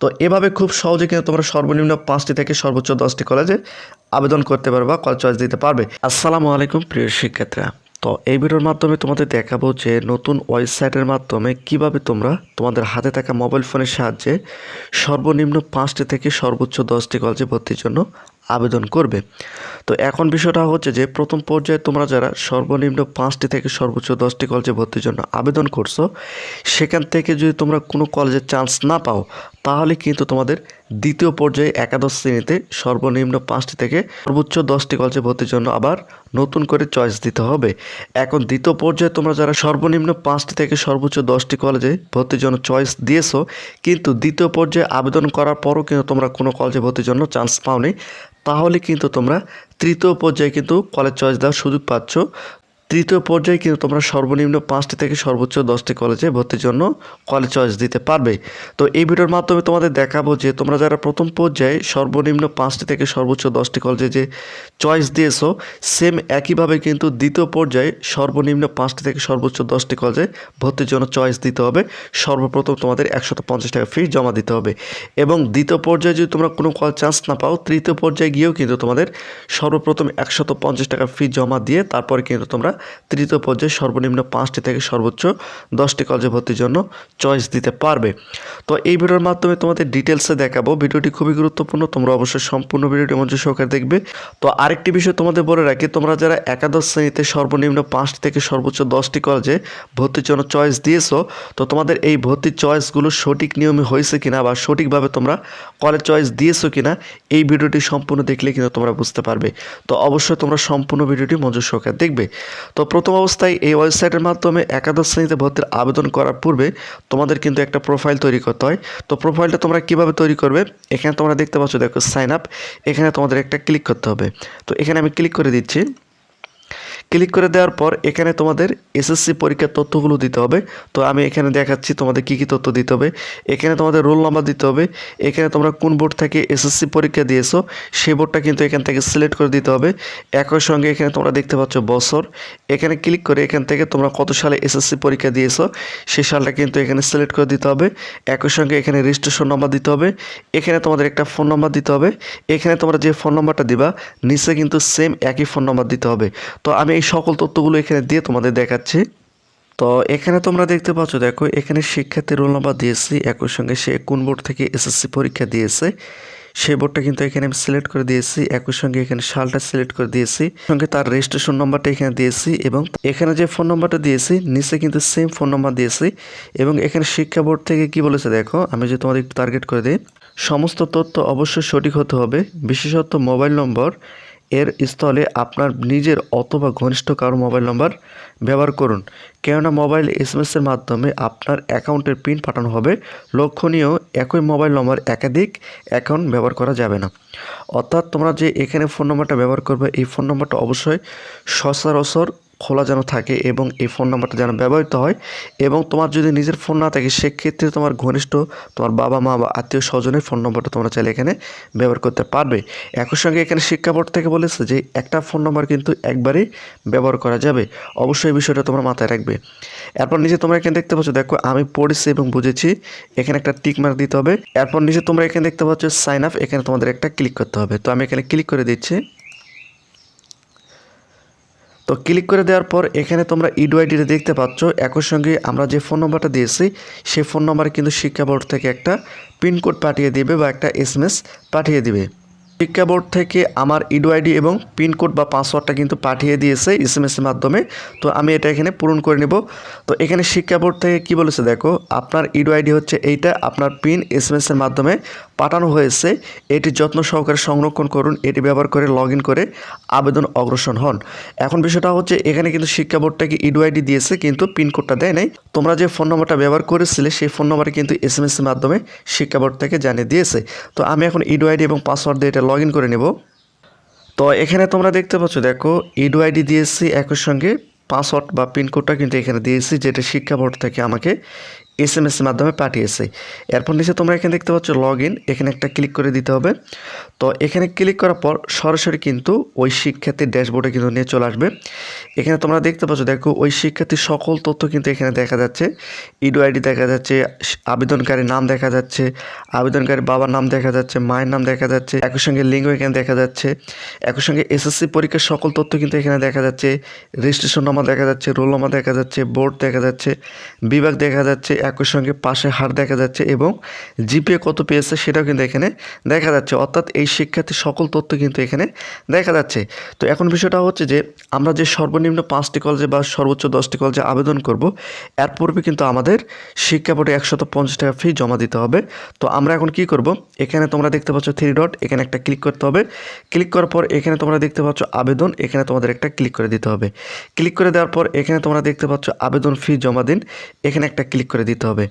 তো এভাবে খুব সহজে কিন্তু তোমরা সর্বনিম্ন পাঁচটি থেকে সর্বোচ্চ দশটি কলেজে আবেদন করতে পারবে বা কলেজ চয়েস দিতে পারবে। আসসালামু আলাইকুম, প্রিয় শিক্ষার্থীরা। তো এই ভিডিওর মাধ্যমে তোমাদের দেখাবো যে নতুন ওয়েবসাইটের মাধ্যমে কীভাবে তোমরা তোমাদের হাতে থাকা মোবাইল ফোনের সাহায্যে সর্বনিম্ন পাঁচটি থেকে সর্বোচ্চ দশটি কলেজে ভর্তির জন্য আবেদন করবে। তো এখন বিষয়টা হচ্ছে যে, প্রথম পর্যায়ে তোমরা যারা সর্বনিম্ন পাঁচটি থেকে সর্বোচ্চ দশটি কলেজে ভর্তির জন্য আবেদন করছ, সেখান থেকে যদি তোমরা কোনো কলেজে চান্স না পাও, তাহলে কিন্তু তোমাদের দ্বিতীয় পর্যায়ে একাদশ শ্রেণীতে সর্বনিম্ন পাঁচটি থেকে সর্বোচ্চ দশটি কলেজে ভর্তির জন্য আবার নতুন করে চয়েস দিতে হবে। এখন দ্বিতীয় পর্যায়ে তোমরা যারা সর্বনিম্ন পাঁচটি থেকে সর্বোচ্চ দশটি কলেজে ভর্তির জন্য চয়েস দিয়েছ, কিন্তু দ্বিতীয় পর্যায়ে আবেদন করার পরও কিন্তু তোমরা কোনো কলেজে ভর্তির জন্য চান্স পাওনি, তাহলে কিন্তু তোমরা তৃতীয় পর্যায়ে কিন্তু কলেজ চয়েস দেওয়ার সুযোগ পাচ্ছ। তৃতীয় পর্যায়ে কিন্তু তোমরা সর্বনিম্ন পাঁচটি থেকে সর্বোচ্চ দশটি কলেজে ভর্তির জন্য কলেজ চয়েস দিতে পারবে। তো এই ভিডিওর মাধ্যমে তোমাদের দেখাবো যে তোমরা যারা প্রথম পর্যায়ে সর্বনিম্ন পাঁচটি থেকে সর্বোচ্চ দশটি কলেজে যে চয়েস দিয়েছ সেম একইভাবে কিন্তু দ্বিতীয় পর্যায়ে সর্বনিম্ন পাঁচটি থেকে সর্বোচ্চ দশটি কলেজে ভর্তির জন্য চয়েস দিতে হবে। সর্বপ্রথম তোমাদের একশত পঞ্চাশ টাকা ফি জমা দিতে হবে। এবং দ্বিতীয় পর্যায়ে যদি তোমরা কোনো কল চান্স না পাও, তৃতীয় পর্যায়ে গিয়েও কিন্তু তোমাদের সর্বপ্রথম একশত পঞ্চাশ টাকা ফি জমা দিয়ে তারপরে কিন্তু তোমরা তৃতীয় পর্যায়ে সর্বনিম্ন পাঁচটি থেকে সর্বোচ্চ দশটি কলেজে ভর্তির জন্য চয়েস দিতে পারবে। তো এই ভিডিওর মাধ্যমে তোমাদের ডিটেলসে দেখাবো। ভিডিওটি খুবই গুরুত্বপূর্ণ। তোমরা অবশ্যই সম্পূর্ণ ভিডিওটি মনোযোগ সহকারে দেখবে। তো আরেকটি বিষয় তোমাদের বলে রাখি, তোমরা যারা একাদশ শ্রেণীতে সর্বনিম্ন পাঁচটি থেকে সর্বোচ্চ দশটি কলেজে ভর্তির জন্য চয়েস দিয়েছ, তো তোমাদের এই ভর্তির চয়েসগুলো সঠিক নিয়মে হয়েছে কিনা বা সঠিকভাবে তোমরা কলেজ চয়েস দিয়েছ কিনা, এই ভিডিওটি সম্পূর্ণ দেখলে কিন্তু তোমরা বুঝতে পারবে। তো অবশ্যই তোমরা সম্পূর্ণ ভিডিওটি মনোযোগ সহকারে দেখবে। তো প্রথম অবস্থায় এই ওয়েবসাইটের মাধ্যমে একাদশ শ্রেণীতে ভর্তির আবেদন করার পূর্বে তোমাদের কিন্তু একটা প্রোফাইল তৈরি করতে হয়। তো প্রোফাইলটা তোমরা কীভাবে তৈরি করবে? এখানে তোমরা দেখতে পাচ্ছ, দেখো সাইন আপ এখানে তোমাদের একটা ক্লিক করতে হবে। তো এখানে আমি ক্লিক করে দিচ্ছি। ক্লিক করে দেওয়ার পর এখানে তোমাদের এসএসসি পরীক্ষার তথ্যগুলো দিতে হবে। তো আমি এখানে দেখাচ্ছি তোমাদের কী কী তথ্য দিতে হবে। এখানে তোমাদের রোল নাম্বার দিতে হবে। এখানে তোমরা কোন বোর্ড থেকে এসএসসি পরীক্ষা দিয়েছ, সেই বোর্ডটা কিন্তু এখান থেকে সিলেক্ট করে দিতে হবে। একই সঙ্গে এখানে তোমরা দেখতে পাচ্ছ বছর। এখানে ক্লিক করে এখান থেকে তোমরা কত সালে এসএসসি পরীক্ষা দিয়েছ, সেই সালটা কিন্তু এখানে সিলেক্ট করে দিতে হবে। একই সঙ্গে এখানে রেজিস্ট্রেশন নাম্বার দিতে হবে। এখানে তোমাদের একটা ফোন নাম্বার দিতে হবে। এখানে তোমরা যে ফোন নাম্বারটা দিবা, নিচে কিন্তু সেম একই ফোন নাম্বার দিতে হবে। তো আমি এই সকল তথ্যগুলো এখানে দিয়ে তোমাদের দেখাচ্ছি। তো এখানে তোমরা দেখতে পাচ্ছ, দেখো, এখানে শিক্ষার্থী রোল নাম্বার দিয়েছি। একই সঙ্গে সে কোন বোর্ড থেকে এসএসসি পরীক্ষা দিয়েছে সেই বোর্ডটা কিন্তু এখানে আমি সিলেক্ট করে দিয়েছি। একই সঙ্গে এখানে সালটা সিলেক্ট করে দিয়েছি। সঙ্গে তার রেজিস্ট্রেশন নাম্বারটা এখানে দিয়েছি এবং এখানে যে ফোন নাম্বারটা দিয়েছি, নিচে কিন্তু সেম ফোন নাম্বার দিয়েছি এবং এখানে শিক্ষা বোর্ড থেকে কি বলেছে, দেখো, আমি যে তোমাদের একটু টার্গেট করে দিই। সমস্ত তথ্য অবশ্যই সঠিক হতে হবে। বিশেষত মোবাইল নম্বর এর স্থলে আপনার নিজের অথবা ঘনিষ্ঠ কারও মোবাইল নম্বর ব্যবহার করুন। কেননা মোবাইল এস এসএমএসের মাধ্যমে আপনার অ্যাকাউন্টের পিন পাঠানো হবে। লক্ষণীয়, একই মোবাইল নম্বর একাধিক অ্যাকাউন্ট ব্যবহার করা যাবে না। অর্থাৎ তোমরা যে এখানে ফোন নম্বরটা ব্যবহার করবে, এই ফোন নম্বরটা অবশ্যই সচরাচর খোলা যেন থাকে এবং এই ফোন নাম্বারটা যেন ব্যবহৃত হয় এবং তোমার যদি নিজের ফোন না থাকে, সেক্ষেত্রে তোমার ঘনিষ্ঠ, তোমার বাবা মা বা আত্মীয় স্বজনের ফোন নম্বরটা তোমরা চাইলে এখানে ব্যবহার করতে পারবে। একই সঙ্গে এখানে শিক্ষা বোর্ড থেকে বলেছে যে, একটা ফোন নম্বর কিন্তু একবারই ব্যবহার করা যাবে। অবশ্যই বিষয়টা তোমরা মাথায় রাখবে। এরপর নিচে তোমরা এখানে দেখতে পাচ্ছ, দেখো আমি পড়েছি এবং বুঝেছি, এখানে একটা টিক মার্ক দিতে হবে। এরপর নিচে তোমরা এখানে দেখতে পাচ্ছ সাইন আপ এখানে তোমাদের একটা ক্লিক করতে হবে। তো আমি এখানে ক্লিক করে দিচ্ছি। তো ক্লিক করে দেওয়ার পর এখানে তোমরা ইডোআইডিটা দেখতে পাচ্ছ। একই সঙ্গে আমরা যে ফোন নম্বরটা দিয়েছি, সেই ফোন নম্বরে কিন্তু শিক্ষা বোর্ড থেকে একটা পিনকোড পাঠিয়ে দিবে বা একটা এসএমএস পাঠিয়ে দিবে। শিক্ষা বোর্ড থেকে আমার ইডোআইডি এবং পিনকোড বা পাসওয়ার্ডটা কিন্তু পাঠিয়ে দিয়েছে এস এম এসের মাধ্যমে। তো আমি এটা এখানে পূরণ করে নেব। তো এখানে শিক্ষা বোর্ড থেকে কি বলেছে দেখো, আপনার ইডোআইডি হচ্ছে এইটা, আপনার পিন এস এম এসের মাধ্যমে পাঠানো হয়েছে। এটি যত্ন সহকারে সংরক্ষণ করুন, এটি ব্যবহার করে লগ করে আবেদন অগ্রসর হন। এখন বিষয়টা হচ্ছে, এখানে কিন্তু শিক্ষা বোর্ডটাকে ইডোআইডি দিয়েছে, কিন্তু পিনকোডটা দেয় নাই। তোমরা যে ফোন নম্বরটা ব্যবহার করেছিলে, সেই ফোন নম্বরে কিন্তু এস এম এসের মাধ্যমে শিক্ষা বোর্ড থেকে জানিয়ে দিয়েছে। তো আমি এখন ইডো আইডি এবং পাসওয়ার্ড দিয়ে এটা লগ ইন করে নেব। তো এখানে তোমরা দেখতে পাচ্ছ, দেখো ইডো আইডি দিয়েছি একই সঙ্গে পাসওয়ার্ড বা পিনকোডটা কিন্তু এখানে দিয়েছি, যেটা শিক্ষা বোর্ড থেকে আমাকে এস এম এসের মাধ্যমে পাঠিয়েছে। এরপর নিচে তোমরা এখানে দেখতে পাচ্ছ লগ ইন এখানে একটা ক্লিক করে দিতে হবে। তো এখানে ক্লিক করার পর সরাসরি কিন্তু ওই শিক্ষার্থীর ড্যাশবোর্ডে কিন্তু নিয়ে চলে আসবে। এখানে তোমরা দেখতে পাচ্ছ, দেখো ওই শিক্ষার্থীর সকল তথ্য কিন্তু এখানে দেখা যাচ্ছে। ইডো আইডি দেখা যাচ্ছে, আবেদনকারীর নাম দেখা যাচ্ছে আবেদনকারী বাবার নাম দেখা যাচ্ছে, মায়ের নাম দেখা যাচ্ছে, একই সঙ্গে লিঙ্গ এখানে দেখা যাচ্ছে। একই সঙ্গে এসএসসি পরীক্ষার সকল তথ্য কিন্তু এখানে দেখা যাচ্ছে। রেজিস্ট্রেশন নাম্বার দেখা যাচ্ছে রোল নাম্বার দেখা যাচ্ছে বোর্ড দেখা যাচ্ছে, বিভাগ দেখা যাচ্ছে একই সঙ্গে পাশে হার দেখা যাচ্ছে এবং জিপিএ কত পেয়েছে সেটাও কিন্তু এখানে দেখা যাচ্ছে। অর্থাৎ এই শিক্ষার্থীর সকল তথ্য কিন্তু এখানে দেখা যাচ্ছে। তো এখন বিষয়টা হচ্ছে যে, আমরা যে সর্বনিম্ন পাঁচটি কলেজে বা সর্বোচ্চ দশটি কলেজে আবেদন করব, এর পূর্বে কিন্তু আমাদের শিক্ষা বোর্ডে একশত টাকা ফি জমা দিতে হবে। তো আমরা এখন কি করব? এখানে তোমরা দেখতে পাচ্ছ থ্রি ডট এখানে একটা ক্লিক করতে হবে। ক্লিক করার পর এখানে তোমরা দেখতে পাচ্ছ আবেদন, এখানে তোমাদের একটা ক্লিক করে দিতে হবে। ক্লিক করে দেওয়ার পর এখানে তোমরা দেখতে পাচ্ছ আবেদন ফি জমা দিন। এখানে একটা ক্লিক করে দিতে হবে।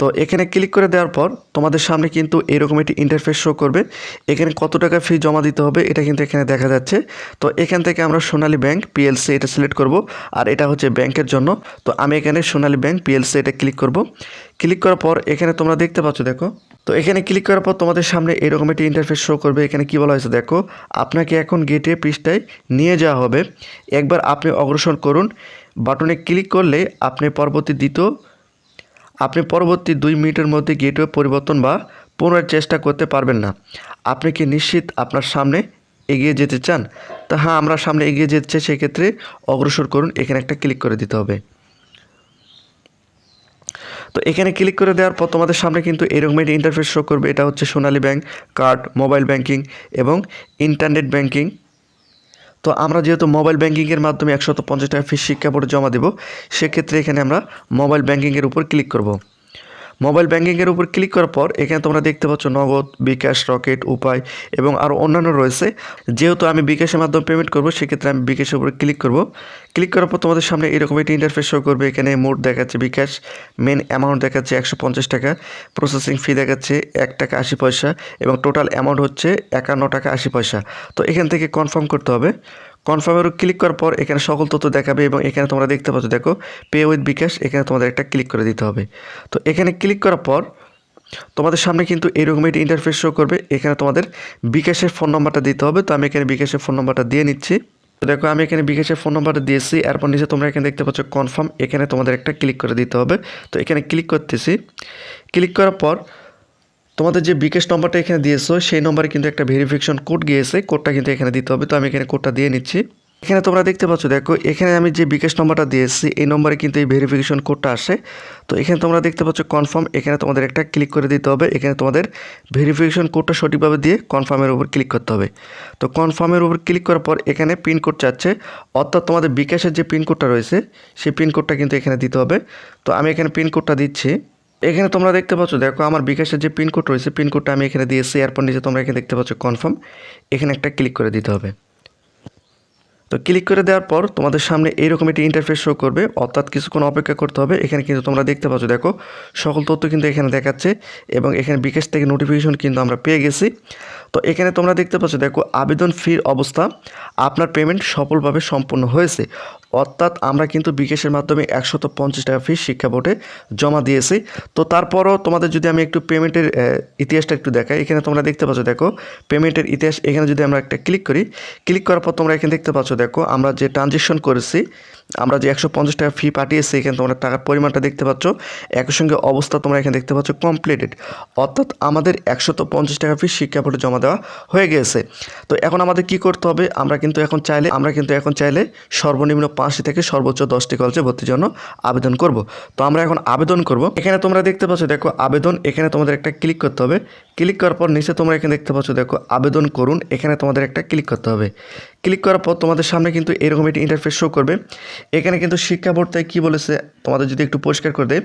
তো এখানে ক্লিক করে দেওয়ার পর তোমাদের সামনে কিন্তু এরকম একটি ইন্টারফেস শো করবে। এখানে কত টাকা ফি জমা দিতে হবে এটা কিন্তু এখানে দেখা যাচ্ছে। তো এখান থেকে আমরা সোনালী ব্যাংক পিএলসি এটা সিলেক্ট করব আর এটা হচ্ছে ব্যাংকের জন্য। তো আমি এখানে সোনালী ব্যাংক পিএলসি এটা ক্লিক করব। ক্লিক করার পর এখানে তোমরা দেখতে পাচ্ছ, দেখো। তো এখানে ক্লিক করার পর তোমাদের সামনে এরকম একটি ইন্টারফেস শো করবে। এখানে কি বলা হয়েছে, দেখো, আপনাকে এখন গেটে পৃষ্ঠায় নিয়ে যাওয়া হবে। একবার আপনি অগ্রসর করুন। বাটনে ক্লিক করলে আপনি পরবর্তী দ্বিতীয় আপনি পরবর্তী দুই মিনিটের মধ্যে গেটওয়ে পরিবর্তন বা পুনরায় চেষ্টা করতে পারবেন না। আপনি কি নিশ্চিত আপনার সামনে এগিয়ে যেতে চান? তা হ্যাঁ আমরা সামনে এগিয়ে যেতে চাই, সেক্ষেত্রে অগ্রসর করুন। এখানে একটা ক্লিক করে দিতে হবে। তো এখানে ক্লিক করে দেওয়ার পর তোমাদের সামনে কিন্তু এরকম একটি ইন্টারফেস শো করবে। এটা হচ্ছে Sonali bank, card, mobile banking এবং ইন্টারনেট ব্যাংকিং। তো আমরা যেহেতু মোবাইল ব্যাঙ্কিংয়ের মাধ্যমে একশত পঞ্চাশ টাকা ফিস শিক্ষা বোর্ডে জমা দেবো, সেক্ষেত্রে এখানে আমরা মোবাইল ব্যাঙ্কিংয়ের উপর ক্লিক করব। মোবাইল ব্যাংকিংয়ের উপর ক্লিক করার পর এখানে তোমরা দেখতে পাচ্ছ নগদ, বিকাশ, রকেট, উপায় এবং আরও অন্যান্য রয়েছে। যেহেতু আমি বিকাশের মাধ্যমে পেমেন্ট করব, সেক্ষেত্রে আমি বিকাশের উপর ক্লিক করব। ক্লিক করার পর তোমাদের সামনে এরকম একটি ইন্টারফেস শো করবে। এখানে মোট দেখাচ্ছে বিকাশ মেন অ্যামাউন্ট দেখাচ্ছে একশো পঞ্চাশ টাকা প্রসেসিং ফি দেখাচ্ছে এক টাকা আশি পয়সা এবং টোটাল অ্যামাউন্ট হচ্ছে একান্ন টাকা আশি পয়সা। তো এখান থেকে কনফার্ম করতে হবে। কনফার্মের ক্লিক করার পর এখানে সকল তথ্য দেখাবে এবং এখানে তোমরা দেখতে পাচ্ছ, দেখো পে উইথ বিকাশ, এখানে তোমাদের একটা ক্লিক করে দিতে হবে। তো এখানে ক্লিক করার পর তোমাদের সামনে কিন্তু এরকম একটি ইন্টারফেস শো করবে। এখানে তোমাদের বিকাশের ফোন নাম্বারটা দিতে হবে। তো আমি এখানে বিকাশের ফোন নাম্বারটা দিয়ে নিচ্ছি। তো দেখো, আমি এখানে বিকাশের ফোন নাম্বারটা দিয়েছি। এরপর নিচে তোমরা এখানে দেখতে পাচ্ছ কনফার্ম এখানে তোমাদের একটা ক্লিক করে দিতে হবে। তো এখানে ক্লিক করতেছি। ক্লিক করার পর তোমাদের যে বিকেশ নম্বরটা এখানে দিয়েছ, সেই নম্বরে কিন্তু একটা ভেরিফিকেশন কোড গিয়েছে। কোডটা কিন্তু এখানে দিতে হবে। তো আমি এখানে কোডটা দিয়ে নিচ্ছি। এখানে তোমরা দেখতে পাচ্ছ, দেখো, এখানে আমি যে বিকাশ নম্বরটা দিয়েছি, এই নম্বরে কিন্তু এই ভেরিফিকেশন কোডটা আসে। তো এখানে তোমরা দেখতে পাচ্ছ কনফার্ম এখানে তোমাদের একটা ক্লিক করে দিতে হবে। এখানে তোমাদের ভেরিফিকেশন কোডটা সঠিকভাবে দিয়ে কনফার্মের উপর ক্লিক করতে হবে। তো কনফার্মের উপর ক্লিক করার পর এখানে পিন কোড চাচ্ছে। অর্থাৎ তোমাদের বিকাশের যে পিন কোডটা রয়েছে, সেই পিন কোডটা কিন্তু এখানে দিতে হবে। তো আমি এখানে পিন কোডটা দিচ্ছি। এখানে তোমরা দেখতে পাচ্ছ, দেখো আমার বিকাশের যে পিনকোড রয়েছে, পিনকোডটা আমি এখানে দিয়েছি, এরপর নিচে তোমরা এখানে দেখতে পাচ্ছ কনফার্ম এখানে একটা ক্লিক করে দিতে হবে। তো ক্লিক করে দেওয়ার পর তোমাদের সামনে এইরকম একটি ইন্টারফেস শো করবে, অর্থাৎ কিছুক্ষণ অপেক্ষা করতে হবে। এখানে কিন্তু তোমরা দেখতে পাচ্ছ, দেখো সকল তথ্য কিন্তু এখানে দেখাচ্ছে এবং এখানে বিকাশ থেকে নোটিফিকেশন কিন্তু আমরা পেয়ে গেছি। তো এখানে তোমরা দেখতে পাচ্ছ, দেখো আবেদন ফির অবস্থা। আপনার পেমেন্ট সফলভাবে সম্পন্ন হয়েছে। অর্থাৎ আমরা কিন্তু বিকাশের মাধ্যমে একশত পঞ্চাশ টাকা ফিস শিক্ষা বোর্ডে জমা দিয়েছি। তো তারপরও তোমাদের যদি আমি একটু পেমেন্টের ইতিহাসটা একটু দেখাই। এখানে তোমরা দেখতে পাচ্ছ, দেখো, পেমেন্টের ইতিহাস। এখানে যদি আমরা একটা ক্লিক করি, ক্লিক করার পর তোমরা এখানে দেখতে পাচ্ছ, দেখো, আমরা যে ট্রানজেকশন করেছি, আমরা যে একশো পঞ্চাশ টাকা ফি পাঠিয়েছি, এখানে তোমরা টাকার পরিমাণটা দেখতে পাচ্ছ। একই সঙ্গে অবস্থা তোমরা এখানে দেখতে পাচ্ছ কমপ্লিটেড অর্থাৎ আমাদের একশত পঞ্চাশ টাকা ফি শিক্ষা বোর্ডে জমা দেওয়া হয়ে গেছে। তো এখন আমাদের কি করতে হবে? আমরা কিন্তু এখন চাইলে, আমরা কিন্তু এখন চাইলে সর্বনিম্ন পাঁচটি থেকে সর্বোচ্চ দশটি কলেজে ভর্তির জন্য আবেদন করব। তো আমরা এখন আবেদন করব। এখানে তোমরা দেখতে পাচ্ছ, দেখো আবেদন, এখানে তোমাদের একটা ক্লিক করতে হবে। ক্লিক করার পর নিচে তোমরা এখানে দেখতে পাচ্ছ, দেখো আবেদন করুন, এখানে তোমাদের একটা ক্লিক করতে হবে। ক্লিক করার পর তোমাদের সামনে কিন্তু এরকম একটি ইন্টারফেস শো করবে। এখানে কিন্তু শিক্ষা বোর্ড কী বলেছে তোমাদের যদি একটু পরিষ্কার করে দেয়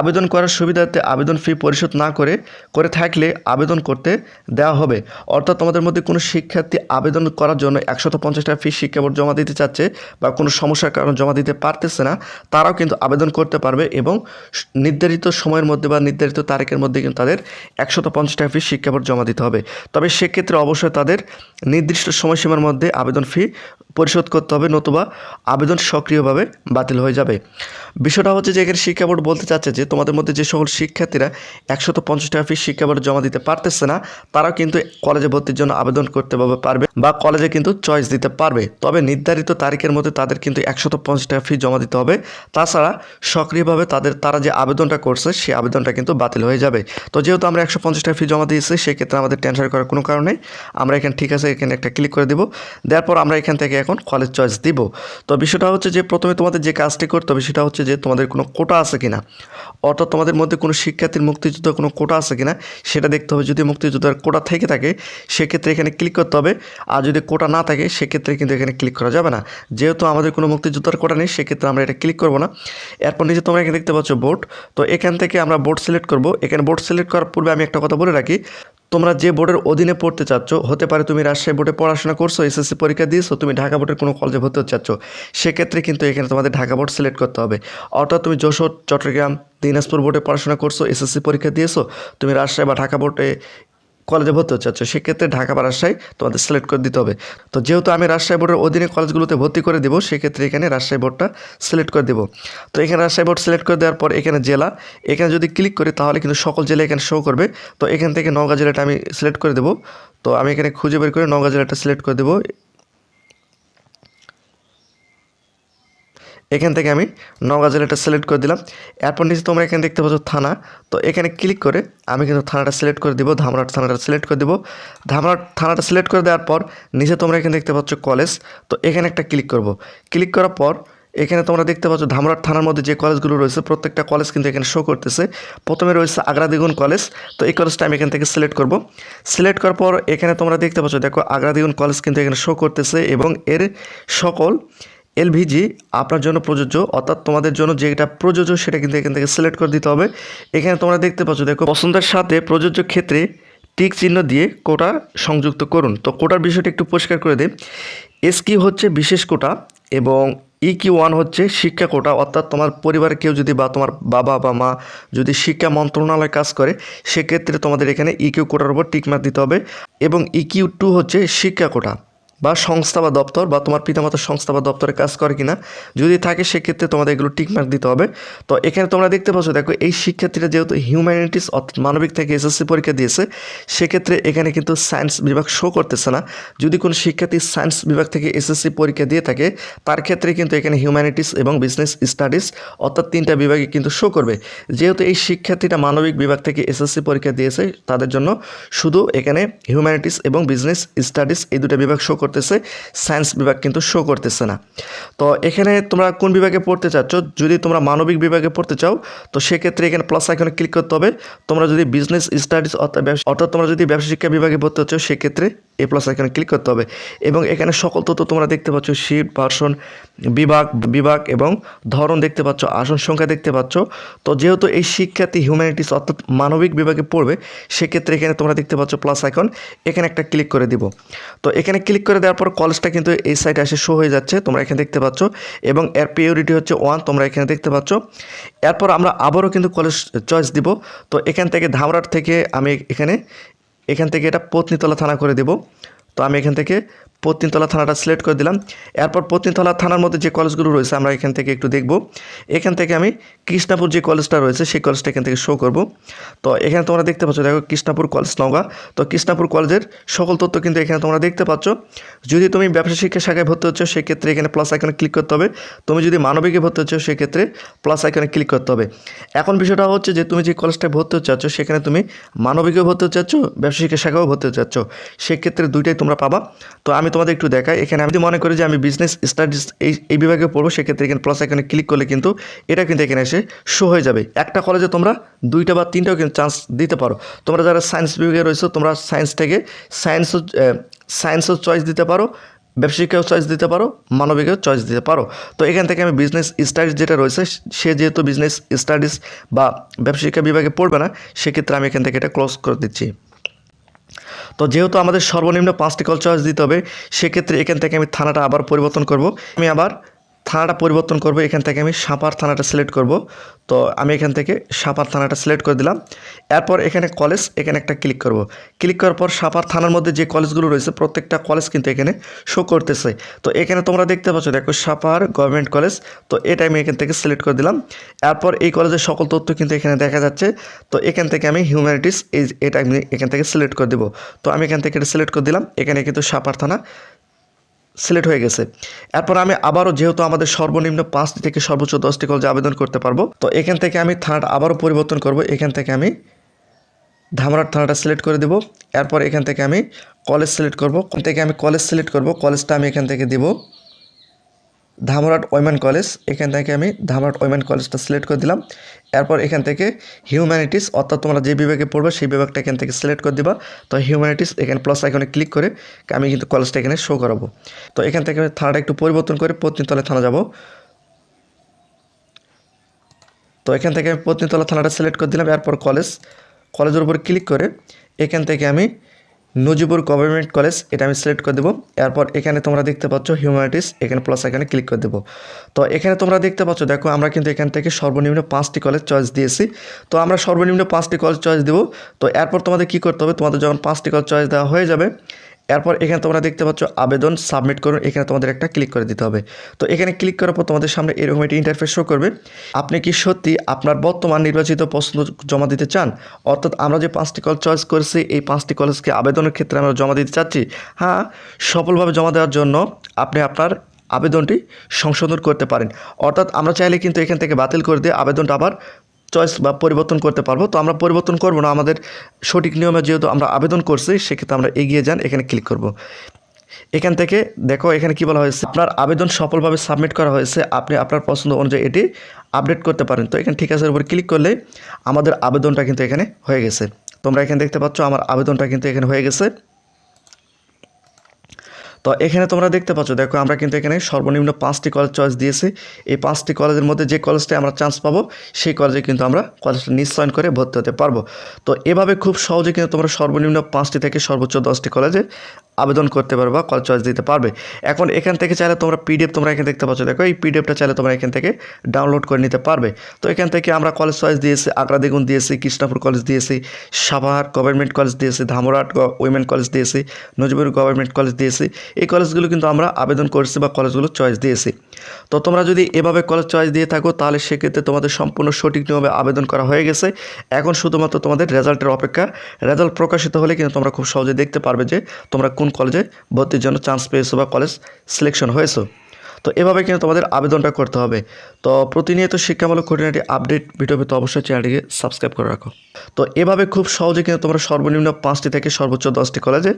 আবেদন করার সুবিধার্থে আবেদন ফি পরিশোধ না করে করে থাকলে আবেদন করতে দেওয়া হবে। অর্থাৎ তোমাদের মধ্যে কোনো শিক্ষার্থী আবেদন করার জন্য একশত পঞ্চাশ টাকা ফি শিক্ষা বোর্ড জমা দিতে চাচ্ছে বা কোনো সমস্যার কারণে জমা দিতে পারতেছে না, তারাও কিন্তু আবেদন করতে পারবে এবং নির্ধারিত সময়ের মধ্যে বা নির্ধারিত তারিখের মধ্যে কিন্তু তাদের একশত পঞ্চাশ টাকা ফি শিক্ষা বোর্ড জমা দিতে হবে। তবে সেক্ষেত্রে অবশ্যই তাদের নির্দিষ্ট সময়সীমার মধ্যে আবেদন ফি পরিশোধ করতে হবে নতুবা আবেদন সক্রিয়ভাবে বাতিল হয়ে যাবে। বিষয়টা হচ্ছে যে এখানে শিক্ষা বোর্ড বলতে চাচ্ছে যে তোমাদের মধ্যে যে সকল শিক্ষার্থীরা একশত পঞ্চাশ টাকা ফিস শিক্ষা বোর্ডে জমা দিতে পারতেছে না, তারাও কিন্তু কলেজে ভর্তির জন্য আবেদন করতে পারবে বা কলেজে কিন্তু চয়েস দিতে পারবে। তবে নির্ধারিত তারিখের মধ্যে তাদের কিন্তু একশত পঞ্চাশ টাকা ফি জমা দিতে হবে। তাছাড়া সক্রিয়ভাবে তাদের, তারা যে আবেদনটা করছে সেই আবেদনটা কিন্তু বাতিল হয়ে যাবে। তো যেহেতু আমরা একশো পঞ্চাশ টাকা ফি জমা দিয়েছি, সেক্ষেত্রে আমাদের টেনশন করার কোনো কারণ নেই। আমরা এখানে ঠিক আছে, এখানে একটা ক্লিক করে দিব। দেওয়ার পর আমরা এখান থেকে এখন কলেজ চয়েস দিব। তো বিষয়টা হচ্ছে যে প্রথমে তোমাদের যে কাজটি করতে হবে সেটা হচ্ছে যে তোমাদের কোনো কোটা আছে কিনা। অর্থাৎ তোমাদের মধ্যে কোনো শিক্ষার্থীর মুক্তিযুদ্ধ কোনো কোটা আছে কিনা, সেটা দেখতে হবে। যদি মুক্তিযুদ্ধের কোটা থেকে থাকে, সেক্ষেত্রে এখানে ক্লিক করতে হবে। আর যদি কোটা না থাকে, সেক্ষেত্রে কিন্তু এখানে ক্লিক করা যাবে না। যেহেতু আমাদের কোনো মুক্তিযোদ্ধার কোটা নেই, সেক্ষেত্রে আমরা এটা ক্লিক করব না। এরপর নিচে তোমরা এখানে দেখতে পাচ্ছ বোর্ড তো এখান থেকে আমরা বোর্ড সিলেক্ট করব। এখানে বোর্ড সিলেক্ট করার পূর্বে আমি একটা কথা বলে রাখি। তোমরা যে বোর্ডের অধীনে পড়তে চাচ্ছ, হতে পারে তুমি রাজশাহী বোর্ডে পড়াশোনা করছ, এসএসসি পরীক্ষা দিয়েছ, তুমি ঢাকা বোর্ডের কোনো কলেজে ভর্তি হতে চাচ্ছ, সেক্ষেত্রে কিন্তু এখানে তোমাদের ঢাকা বোর্ড সিলেক্ট করতে হবে। অর্থাৎ তুমি যশোর, চট্টগ্রাম, দিনাজপুর বোর্ডে পড়াশোনা করছ, এসএসসি পরীক্ষা দিয়েছ, তুমি রাজশাহী বা ঢাকা বোর্ডে কলেজে ভর্তি হচ্ছে। আচ্ছা সেক্ষেত্রে ঢাকা বা রাজশাহী তোমাদের সিলেক্ট করে দিতে হবে। তো যেহেতু আমি রাজশাহী বোর্ডের অধীনে কলেজগুলোতে ভর্তি করে দেবো, সেক্ষেত্রে এখানে রাজশাহী বোর্ডটা সিলেক্ট করে দেবো। তো এখানে রাজশাহী বোর্ড সিলেক্ট করে দেওয়ার পর এখানে জেলা, এখানে যদি ক্লিক করি তাহলে কিন্তু সকল জেলা এখানে শো করবে। তো এখান থেকে নওগাঁ জেলাটা আমি সিলেক্ট করে দেবো। তো আমি এখানে খুঁজে বের করে নওগাঁ জেলাটা সিলেক্ট করে দেবো। এখান থেকে আমি নওগাঁ জেলাটা সিলেক্ট করে দিলাম। এরপর নিচে তোমরা এখানে দেখতে পাচ্ছ থানা। তো এখানে ক্লিক করে আমি কিন্তু থানাটা সিলেক্ট করে দিব ধামরাট থানাটা সিলেক্ট করে দিব। ধামরাট থানাটা সিলেক্ট করে দেওয়ার পর নিচে তোমরা এখানে দেখতে পাচ্ছ কলেজ তো এখানে একটা ক্লিক করব। ক্লিক করার পর এখানে তোমরা দেখতে পাচ্ছ ধামরাট থানার মধ্যে যে কলেজগুলো রয়েছে, প্রত্যেকটা কলেজ কিন্তু এখানে শো করতেছে। প্রথমে রয়েছে আগ্রা দ্বিগুণ কলেজ তো এই কলেজটা আমি এখান থেকে সিলেক্ট করব। সিলেক্ট করার পর এখানে তোমরা দেখতে পাচ্ছ, দেখো আগ্রা দ্বিগুণ কলেজ কিন্তু এখানে শো করতেছে এবং এর সকল এলভিজি আপনার জন্য প্রযোজ্য, অর্থাৎ তোমাদের জন্য যেটা প্রযোজ্য সেটা কিন্তু এখান থেকে সিলেক্ট করে দিতে হবে। এখানে তোমরা দেখতে পাচ্ছ, দেখো, পছন্দের সাথে প্রযোজ্য ক্ষেত্রে টিক চিহ্ন দিয়ে কোটা সংযুক্ত করুন। তো কোটার বিষয়টা একটু পরিষ্কার করে দিই। এস হচ্ছে বিশেষ কোটা এবং ই কি ওয়ান হচ্ছে শিক্ষা কোটা, অর্থাৎ তোমার পরিবারের কেউ যদি বা তোমার বাবা বা মা যদি শিক্ষা মন্ত্রণালয় কাজ করে, সেক্ষেত্রে তোমাদের এখানে ই কিউ কোটার উপর টিকমার্ক দিতে হবে এবং ই কিউ টু হচ্ছে শিক্ষা কোটা। বা সংস্থা বা দপ্তর বা তোমার পিতামাতার সংস্থা বা দপ্তরে কাজ করে কিনা, যদি থাকে সেক্ষেত্রে তোমাদের এগুলো টিকমার্ক দিতে হবে। তো এখানে তোমরা দেখতে পাচ্ছ, দেখো এই শিক্ষার্থীরা যেহেতু হিউম্যানিটিস অর্থাৎ মানবিক থেকে এসএসসি পরীক্ষা দিয়েছে, সেক্ষেত্রে এখানে কিন্তু সায়েন্স বিভাগ শো করতেছে না। যদি কোনো শিক্ষার্থী সায়েন্স বিভাগ থেকে এসএসসি পরীক্ষা দিয়ে থাকে, তার ক্ষেত্রে কিন্তু এখানে হিউম্যানিটিস এবং বিজনেস স্টাডিজ অর্থাৎ তিনটা বিভাগে কিন্তু শো করবে। যেহেতু এই শিক্ষার্থীরা মানবিক বিভাগ থেকে এসএসসি পরীক্ষা দিয়েছে, তাদের জন্য শুধু এখানে হিউম্যানিটিস এবং বিজনেস স্টাডিজ এই দুটো বিভাগ শো করতেছে সায়েন্স বিভাগ কিন্তু শো করতেছে না। তো এখানে তোমরা কোন বিভাগে পড়তে চাচ্ছ? যদি তোমরা মানবিক বিভাগে পড়তে চাও, তো সেক্ষেত্রে এখানে প্লাস আইকনে ক্লিক করতে হবে। তোমরা যদি বিজনেস স্টাডিজ অর্থাৎ তোমরা যদি ব্যবসা শিক্ষা বিভাগে পড়তে চাও, সেক্ষেত্রে এ প্লাস আইকনে ক্লিক করতে হবে। এবং এখানে সকল তথ্য তোমরা দেখতে পাচ্ছ শিট ভার্সন বিভাগ বিভাগ এবং ধরন দেখতে পাচ্ছ, আসন সংখ্যা দেখতে পাচ্ছ। তো যেহেতু এই শিক্ষার্থী হিউম্যানিটিস অর্থাৎ মানবিক বিভাগে পড়বে, সেক্ষেত্রে এখানে তোমরা দেখতে পাচ্ছ প্লাস আইকন এখানে একটা ক্লিক করে দিব। তো এখানে ক্লিক দেওয়ার পর কলসটা কিন্তু এই সাইডে এসে শো হয়ে যাচ্ছে, তোমরা এখানে দেখতে পাচ্ছ। এবং এর পিওরিটি হচ্ছে ওয়ান তোমরা এখানে দেখতে পাচ্ছ। এরপর আমরা আবারও কিন্তু কলেজ চয়েস দিব। তো এখান থেকে ধামরাট থেকে আমি এখানে, এখান থেকে এটা পত্নীতলা থানা করে দেব। তো আমি এখান থেকে পত্নীতলা থানাটা সিলেক্ট করে দিলাম। এরপর পত্নীতলা থানার মধ্যে যে কলেজগুলো রয়েছে, আমরা এখান থেকে একটু দেখব। এখান থেকে আমি কৃষ্ণাপুর যে কলেজটা রয়েছে, সেই কলেজটা এখান থেকে শো করব। তো এখানে তোমরা দেখতে পাচ্ছ, দেখো কৃষ্ণাপুর কলেজ নওগাঁ। তো কৃষ্ণাপুর কলেজের সকল তথ্য কিন্তু এখানে তোমরা দেখতে পাচ্ছ। যদি তুমি ব্যবসা শিক্ষা শাখায় ভর্তি হচ্ছ, সেক্ষেত্রে এখানে প্লাস আইকনে ক্লিক করতে হবে। তুমি যদি মানবিকে ভর্তি হচ্ছ, সেক্ষেত্রে প্লাস আইকনে ক্লিক করতে হবে। এখন বিষয়টা হচ্ছে যে, তুমি যে কলেজটায় ভর্তি হতে চাচ্ছ, সেখানে তুমি মানবিকেও ভর্তি হতে চাচ্ছ, ব্যবসা শিক্ষা শাখাও ভর্তি হতে চাচ্ছ। সেক্ষেত্রে দুইটাই তোমরা পাবা। তো আমি তোমাদের একটু দেখাই। এখানে আমি যদি মনে করি যে আমি বিজনেস স্টাডিজ এই এই বিভাগে পড়ব, সেক্ষেত্রে এখানে প্লাস এখানে ক্লিক করলে কিন্তু এটা কিন্তু এখানে এসে শো হয়ে যাবে। একটা কলেজে তোমরা দুইটা বা তিনটাও কিন্তু চান্স দিতে পারো। তোমরা যারা সায়েন্স বিভাগে রয়েছো, তোমরা সায়েন্স থেকে সায়েন্সও সায়েন্সও চয়েস দিতে পারো, ব্যবসায়িকেও চয়েস দিতে পারো, মানবিকেও চয়েস দিতে পারো। তো এখান থেকে আমি বিজনেস স্টাডিজ যেটা রয়েছে, সে যেহেতু বিজনেস স্টাডিজ বা ব্যবসায়িকা বিভাগে পড়বে না, সেক্ষেত্রে আমি এখান থেকে এটা ক্লোজ করে দিচ্ছি। তো যেহেতু আমাদের সর্বনিম্ন পাঁচটি কল চয়েস দিতে হবে, সেক্ষেত্রে এখান থেকে আমি থানাটা আবার পরিবর্তন করব। আমি আবার থানাটা পরিবর্তন করব, এখান থেকে আমি সাপার থানাটা সিলেক্ট করব। তো আমি এখান থেকে সাপার থানাটা সিলেক্ট করে দিলাম। এরপর এখানে কলেজ এখানে একটা ক্লিক করব। ক্লিক করার পর সাপার থানার মধ্যে যে কলেজগুলো রয়েছে, প্রত্যেকটা কলেজ কিন্তু এখানে শো করতেছে। তো এখানে তোমরা দেখতে পাচ্ছ, দেখো সাপার গভর্নমেন্ট কলেজ তো এটা আমি এখান থেকে সিলেক্ট করে দিলাম। এরপর এই কলেজের সকল তথ্য কিন্তু এখানে দেখা যাচ্ছে। তো এখান থেকে আমি হিউম্যানিটিস এই, এটা আমি এখান থেকে সিলেক্ট করে দেবো। তো আমি এখান থেকে এটা সিলেক্ট করে দিলাম। এখানে কিন্তু সাপার থানা সিলেক্ট হয়ে গেছে। এরপর আমি আবারও যেহেতু আমাদের সর্বনিম্ন পাঁচটি থেকে সর্বোচ্চ দশটি কলেজে আবেদন করতে পারব, তো এখান থেকে আমি থানাটা আবারও পরিবর্তন করব। এখান থেকে আমি ধামরাট থানাটা সিলেক্ট করে দেবো। এরপর এখান থেকে আমি কলেজ সিলেক্ট করব। থেকে আমি কলেজ সিলেক্ট করব। কলেজটা আমি এখান থেকে দিব। ধামরাট ওয়েমেন কলেজ, এখান থেকে আমি ধামরাট ওয়েমেন কলেজটা সিলেক্ট করে দিলাম। এরপর এখান থেকে হিউম্যানিটিস, অর্থাৎ তোমরা যে বিভাগে পড়বে সেই বিভাগটা এখান থেকে সিলেক্ট করে দিবা। তো হিউম্যানিটিস, এখানে প্লাস আইকনে ক্লিক করে আমি কিন্তু কলেজটা এখানে শো করাবো। তো এখান থেকে থানাটা একটু পরিবর্তন করে পত্নীতলা থানা যাব। তো এখান থেকে আমি পত্নীতলা থানাটা সিলেক্ট করে দিলাম। এরপর কলেজ, কলেজের উপর ক্লিক করে এখান থেকে আমি নজিবুর গভর্নমেন্ট কলেজ, এটা আমি সিলেক্ট করে দেবো। এরপর এখানে তোমরা দেখতে পাচ্ছ হিউম্যানিটিস এখানে প্লাস এখানে ক্লিক করে দেবো। তো এখানে তোমরা দেখতে পাচ্ছ, দেখো আমরা কিন্তু এখান থেকে সর্বনিম্ন পাঁচটি কলেজ চয়েস দিয়েছি। তো আমরা সর্বনিম্ন পাঁচটি কলেজ চয়েস দেবো। তো এরপর তোমাদের কী করতে হবে? তোমাদের যখন পাঁচটি কলেজ চয়েস দেওয়া হয়ে যাবে এরপর এখানে তোমরা দেখতে পাচ্ছ আবেদন, সাবমিট করুন, এখানে তোমাদের একটা ক্লিক করে দিতে হবে। তো এখানে ক্লিক করার পর তোমাদের সামনে এরকম একটি ইন্টারফেস শো করবে। আপনি কি সত্যি আপনার বর্তমান নির্বাচিত পছন্দ জমা দিতে চান? অর্থাৎ আমরা যে পাঁচটি কলেজ চয়েস করেছি, এই পাঁচটি কলেজকে আবেদনের ক্ষেত্রে আমরা জমা দিতে চাচ্ছি? হ্যাঁ সফলভাবে জমা দেওয়ার জন্য আপনি আপনার আবেদনটি সংশোধন করতে পারেন। অর্থাৎ আমরা চাইলে কিন্তু এখান থেকে বাতিল করে দিয়ে আবেদনটা আবার চয়েস বা পরিবর্তন করতে পারব। তো আমরা পরিবর্তন করব না, আমাদের সঠিক নিয়মে যেহেতু আমরা আবেদন করছি, সেক্ষেত্রে আমরা এগিয়ে যান, এখানে ক্লিক করব। এখান থেকে দেখো এখানে কি বলা হয়েছে, আপনার আবেদন সফলভাবে সাবমিট করা হয়েছে, আপনি আপনার পছন্দ অনুযায়ী এটি আপডেট করতে পারেন। তো এখানে ঠিক আছে, উপর ক্লিক করলে আমাদের আবেদনটা কিন্তু এখানে হয়ে গেছে। তোমরা এখানে দেখতে পাচ্ছ, আমার আবেদনটা কিন্তু এখানে হয়ে গেছে। তো এখানে তোমরা দেখতে পাচ্ছ, দেখো আমরা কিন্তু এখানে সর্বনিম্ন পাঁচটি কলেজ চয়েস দিয়েছি। এই পাঁচটি কলেজের মধ্যে যে কলেজটায় আমরা চান্স পাবো, সেই কলেজে কিন্তু আমরা কলেজটা নিশ্চয়ন করে ভর্তি হতে পারব। তো এভাবে খুব সহজে কিন্তু তোমরা সর্বনিম্ন পাঁচটি থেকে সর্বোচ্চ দশটি কলেজে আবেদন করতে পারবে বা কলেজ চয়েস দিতে পারবে। এখন এখান থেকে চাইলে তোমরা পিডিএফ তোমরা এখানে দেখতে পাচ্ছ, দেখো এই পিডিএফটা চাইলে তোমরা এখান থেকে ডাউনলোড করে নিতে পারবে। তো এখান থেকে আমরা কলেজ চয়েস দিয়েছি, আগ্রা দেগুন দিয়েছি, কৃষ্ণাপুর কলেজ দিয়েছি, সাভার গভর্নমেন্ট কলেজ দিয়েছি, ধামরাট উইমেন কলেজ দিয়েছি নজিবুর গভর্নমেন্ট কলেজ দিয়েছি এই কলেজগুলো কিন্তু আমরা আবেদন করেছি বা কলেজগুলো চয়েস দিয়েছি। তো তোমরা যদি এভাবে কলেজ চয়েস দিয়ে থাকো, তাহলে সেক্ষেত্রে তোমাদের সম্পূর্ণ সঠিক নিয়মে আবেদন করা হয়ে গেছে। এখন শুধুমাত্র তোমাদের রেজাল্টের অপেক্ষা। রেজাল্ট প্রকাশিত হলে কিন্তু তোমরা খুব সহজে দেখতে পারবে যে তোমরা কোন কলেজে ভর্তির জন্য চান্স পেয়েছ বা কলেজ সিলেকশন হয়েছো। তো এভাবে কিন্তু তোমাদের আবেদনটা করতে হবে। তো প্রতিনিয়ত শিক্ষামূলক খুঁটিনাটি আপডেট ভিডিও পেতে অবশ্যই চ্যানেলটিকে সাবস্ক্রাইব করে রাখো। তো এভাবে খুব সহজে কিন্তু তোমরা সর্বনিম্ন পাঁচটি থেকে সর্বোচ্চ দশটি কলেজে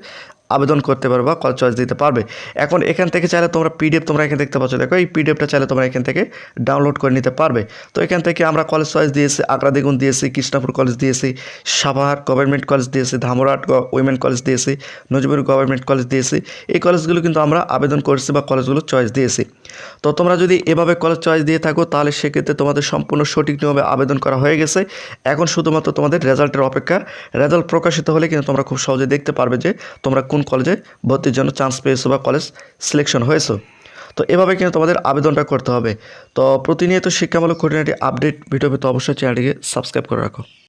আবেদন করতে পারবে বা কল চয়েস দিতে পারবে। এখন এখান থেকে চাইলে তোমরা পিডিএফ তোমরা এখানে দেখতে পাচ্ছ। দেখো, এই পিডিএফটা চাইলে তোমরা এখান থেকে ডাউনলোড করে নিতে পারবে। তো এখান থেকে আমরা কলেজ চয়েস দিয়েছি, আগ্রা দেগুন দিয়েছি, কৃষ্ণাপুর কলেজ দিয়েছি, সাভার গভর্নমেন্ট কলেজ দিয়েছি, ধামরাট উইমেন কলেজ দিয়েছি নজিবুর গভর্নমেন্ট কলেজ দিয়েছি। এই কলেজগুলো কিন্তু আমরা আবেদন করেছি বা কলেজগুলো চয়েস দিয়েছি। তো তোমরা যদি এভাবে কলেজ চয়েস দিয়ে থাকো, তাহলে সেক্ষেত্রে তোমাদের সম্পূর্ণ সঠিক নিয়মে আবেদন করা হয়ে গেছে। এখন শুধুমাত্র তোমাদের রেজাল্টের অপেক্ষা। রেজাল্ট প্রকাশিত হলে কিন্তু তোমরা খুব সহজে দেখতে পারবে যে তোমরা কোন কলেজে ভর্তির জন্য চান্স পেয়েছ বা কলেজ সিলেকশন হয়েছো। তো এভাবে কিন্তু তোমাদের আবেদনটা করতে হবে। তো প্রতিনিয়ত শিক্ষামূলক খুঁটিনাটি আপডেট ভিডিও পেতে অবশ্যই চ্যানেলটিকে সাবস্ক্রাইব করে রাখো।